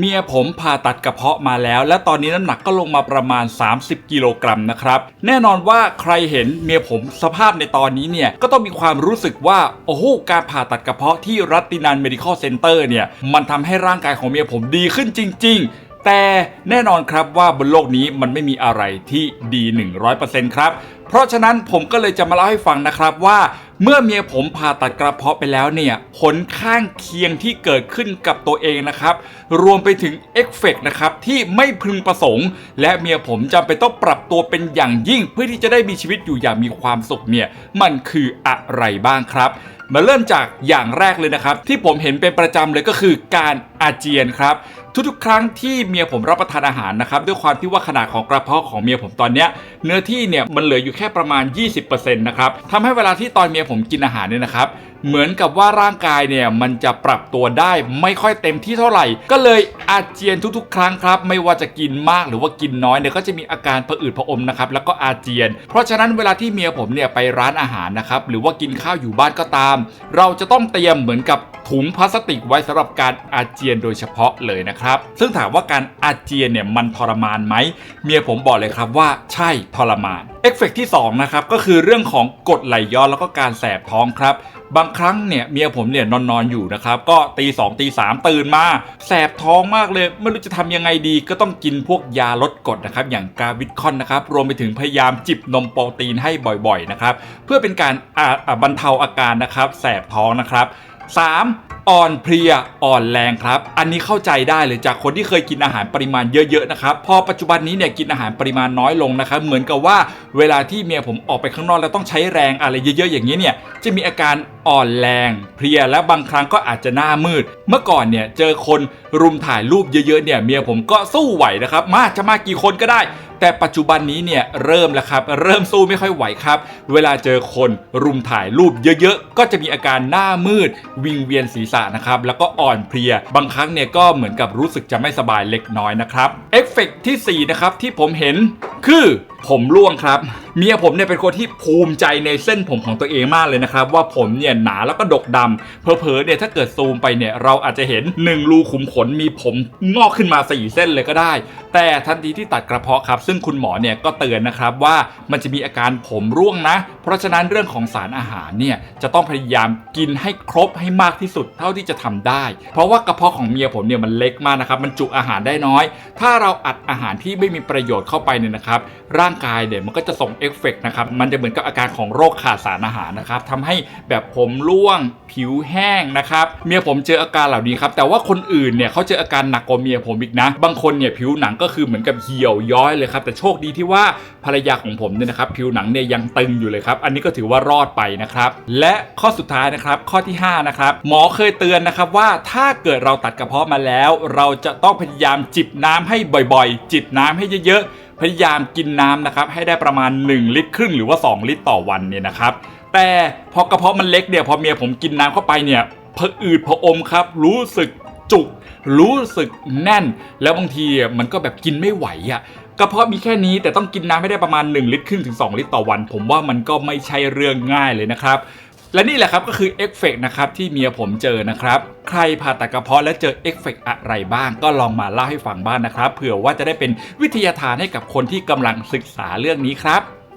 เมียผมผ่าตัดกระเพาะมาแล้ว และตอนนี้น้ำหนักก็ลงมาประมาณ 30 กิโลกรัมนะครับ แน่นอนว่าใครเห็นเมียผมสภาพในตอนนี้เนี่ย ก็ต้องมีความรู้สึกว่า โอ้โห การผ่าตัดกระเพาะที่รัตินันเมดิคอลเซ็นเตอร์เนี่ย มันทำให้ร่างกายของเมียผมดีขึ้นจริง ๆแต่แน่นอนครับว่าบนโลกนี้มันไม่มีอะไรที่ดี 100%ครับ เพราะฉะนั้นผมก็เลยจะมาเล่าให้ฟังนะครับว่า เมื่อเมียผมผ่าตัดกระเพาะไปแล้วเนี่ย ผลข้างเคียงที่เกิดขึ้นกับตัวเองนะครับ รวมไปถึงเอฟเฟกต์นะครับที่ไม่พึงประสงค์ และเมียผมจำเป็นต้องปรับตัวเป็นอย่างยิ่ง เพื่อที่จะได้มีชีวิตอยู่อย่างมีความสุขเนี่ย มันคืออะไรบ้างครับมาเริ่มจากอย่างแรกเลยนะครับ ที่ผมเห็นเป็นประจำเลยก็คือการอาเจียนครับ ทุกๆ ครั้งที่เมียผมรับประทานอาหารนะครับด้วยความที่ว่าขนาดของกระเพาะของเมียผมตอนเนี้ยเนื้อที่เนี่ยมันเหลืออยู่แค่ประมาณ 20%นะครับทำให้เวลาที่ตอนเมียผมกินอาหารเนี่ยนะครับเหมือนกับว่าร่างกายเนี่ยมันจะปรับตัวได้ไม่ค่อยเต็มที่เท่าไหร่ ก็เลยอาเจียนทุกๆ ครั้งครับ ไม่ว่าจะกินมากหรือว่ากินน้อยเนี่ยก็จะมีอาการผะอืดผะอมนะครับแล้วก็อาเจียน เพราะฉะนั้นเวลาที่เมียผมเนี่ยไปร้านอาหารนะครับหรือว่ากินข้าวอยู่บ้านก็ตาม เราจะต้องเตรียมเหมือนกับถุงพลาสติกไว้สำหรับการอาเจียนโดยเฉพาะเลยนะครับ ซึ่งถามว่าการอาเจียนเนี่ยมันทรมานไหมเมียผมบอกเลยครับว่าใช่ทรมาน เอฟเฟกต์ที่2นะครับก็คือเรื่องของกดไหลย้อนแล้วก็การแสบท้องครับ บางครั้งเนี่ยเมียผมเนี่ยนอนนอนอยู่นะครับก็ตีสองตีสามตื่นมา แสบท้องมากเลย ไม่รู้จะทำยังไงดีก็ต้องกินพวกยาลดกรดนะครับอย่างกาวิตคอนนะครับรวมไปถึงพยายามจิบนมโปรตีนให้บ่อยๆนะครับเพื่อเป็นการบรรเทาอาการนะครับแสบท้องนะครับ 3. อ่อนเพลียอ่อนแรงครับ อันนี้เข้าใจได้เลยจากคนที่เคยกินอาหารปริมาณเยอะๆนะครับ พอปัจจุบันนี้เนี่ยกินอาหารปริมาณน้อยลงนะครับ เหมือนกับว่าเวลาที่เมียผมออกไปข้างนอกแล้วต้องใช้แรงอะไรเยอะๆอย่างนี้เนี่ย จะมีอาการอ่อนแรง เพลียและบางครั้งก็อาจจะหน้ามืด เมื่อก่อนเนี่ยเจอคนรุมถ่ายรูปเยอะๆเนี่ยเมียผมก็สู้ไหวนะครับ มาจะมากี่คนก็ได้แต่ปัจจุบันนี้เนี่ยเริ่มแล้วครับ เริ่มสู้ไม่ค่อยไหวครับ เวลาเจอคนรุมถ่ายรูปเยอะๆ ก็จะมีอาการหน้ามืด วิงเวียนศีรษะนะครับแล้วก็อ่อนเพลีย บางครั้งเนี่ยก็เหมือนกับรู้สึกจะไม่สบายเล็กน้อยนะครับเอฟเฟกต์ที่4นะครับที่ผมเห็นคือ ผมร่วงครับ เมียผมเนี่ยเป็นคนที่ภูมิใจในเส้นผมของตัวเองมากเลยนะครับ ว่าผมเนี่ยหนาแล้วก็ดกดำเพอๆเนี่ยถ้าเกิดซูมไปเนี่ยเราอาจจะเห็น 1 รูขุมขนมีผมงอกขึ้นมา4เส้นเลยก็ได้ แต่ทันทีที่ตัดกระเพาะครับ ซึ่งคุณหมอเนี่ยก็เตือนนะครับว่ามันจะมีอาการผมร่วงนะ เพราะฉะนั้นเรื่องของสารอาหารเนี่ยจะต้องพยายามกินให้ครบให้มากที่สุดเท่าที่จะทำได้ เพราะว่ากระเพาะของเมียผมเนี่ยมันเล็กมากนะครับมันจุอาหารได้น้อย ถ้าเราอัดอาหารที่ไม่มีประโยชน์เข้าไปเนี่ยนะครับร่างกายเนี่ยมันก็จะส่งเอฟเฟกต์นะครับ มันจะเหมือนกับอาการของโรคขาดสารอาหารนะครับทำให้แบบผมร่วงผิวแห้งนะครับเมียผมเจออาการเหล่านี้ครับแต่ว่าคนอื่นเนี่ยเขาเจออาการหนักกว่าเมียผมอีกนะ บางคนเนี่ยผิวหนังก็คือเหมือนกับเหี่ยวย้อยเลยครับแต่โชคดีที่ว่าภรรยาของผมเนี่ยนะครับผิวหนังเนี่ยยังตึงอยู่เลยครับอันนี้ก็ถือว่ารอดไปนะครับและข้อสุดท้ายนะครับข้อที่ห้านะครับหมอเคยเตือนนะครับว่าถ้าเกิดเราตัดกระเพาะมาแล้ว เราจะต้องพยายามจิบน้ำให้บ่อยๆ จิบน้ำให้เยอะๆ พยายามกินน้ำนะครับให้ได้ประมาณ 1 ลิตรครึ่งหรือว่า 2 ลิตรต่อวันเนี่ยนะครับ แต่พอกระเพาะมันเล็กเนี่ยพอเมียผมกินน้ำเข้าไปเนี่ยผะอืดผะอมครับ รู้สึกจุก รู้สึกแน่น แล้วบางทีมันก็แบบกินไม่ไหวอะกระเพาะมีแค่นี้แต่ต้องกินน้ำให้ได้ประมาณ 1 ลิตรครึ่งถึง 2 ลิตรต่อวัน ผมว่ามันก็ไม่ใช่เรื่องง่ายเลยนะครับ และนี่แหละครับก็คือเอฟเฟกต์นะครับที่เมียผมเจอนะครับ ใครผ่าตัดกระเพาะและเจอเอฟเฟกต์อะไรบ้าง ก็ลองมาเล่าให้ฟังบ้างนะครับเผื่อว่าจะได้เป็นวิทยาทานให้กับคนที่กำลังศึกษาเรื่องนี้ครับ